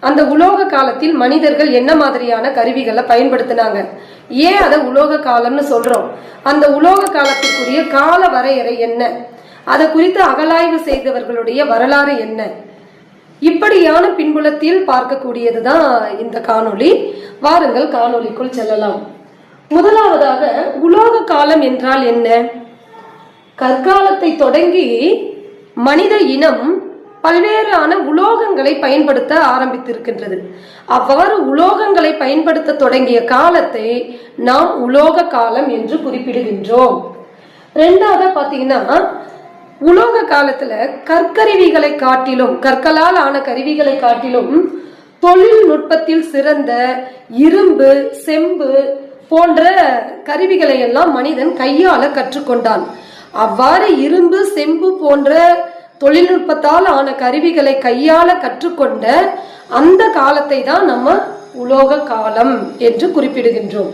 அந்த உலோக காலத்தில் மனிதர்கள் என்ன மாதிரியான கருவிகளை பயன்படுத்தினாங்க? ஏன் அதை உலோக காலம்னு சொல்றோம்? அந்த உலோக காலத்திற்குரிய கால வரையறை என்ன? அதை குறித்து அகலாய்வு செய்தவர்களுடைய வரலாறு என்ன? இப்படியான பின்புலத்தில் பார்க்கக்கூடியதுதான் இந்த காணொளி. வாருங்கள் காணொளிக்குள் செல்லலாம். முதலாவதாக உலோக காலம் என்றால் என்ன? கற்காலத்தை தொடங்கி மனித இனம் பல்வேறான உலோகங்களை பயன்படுத்த ஆரம்பித்திருக்கின்றது. அவ்வாறு உலோகங்களை பயன்படுத்த தொடங்கிய காலத்தை நாம் உலோக காலம் என்று குறிப்பிடுகின்றோம். ரெண்டாவது பார்த்தீங்கன்னா உலோக காலத்துல கற்கருவிகளை காட்டிலும் கற்களால் ஆன கருவிகளை காட்டிலும் தொழில்நுட்பத்தில் சிறந்த இரும்பு செம்பு போன்ற கருவிகளை எல்லாம் மனிதன் கையால கற்றுக்கொண்டான். அவ்வாறு இரும்பு செம்பு போன்ற தொழில்நுட்பத்தால் ஆன கருவிகளை கையாள கற்றுக்கொண்ட அந்த காலத்தை தான் நம்ம உலோக காலம் என்று குறிப்பிடுகின்றோம்.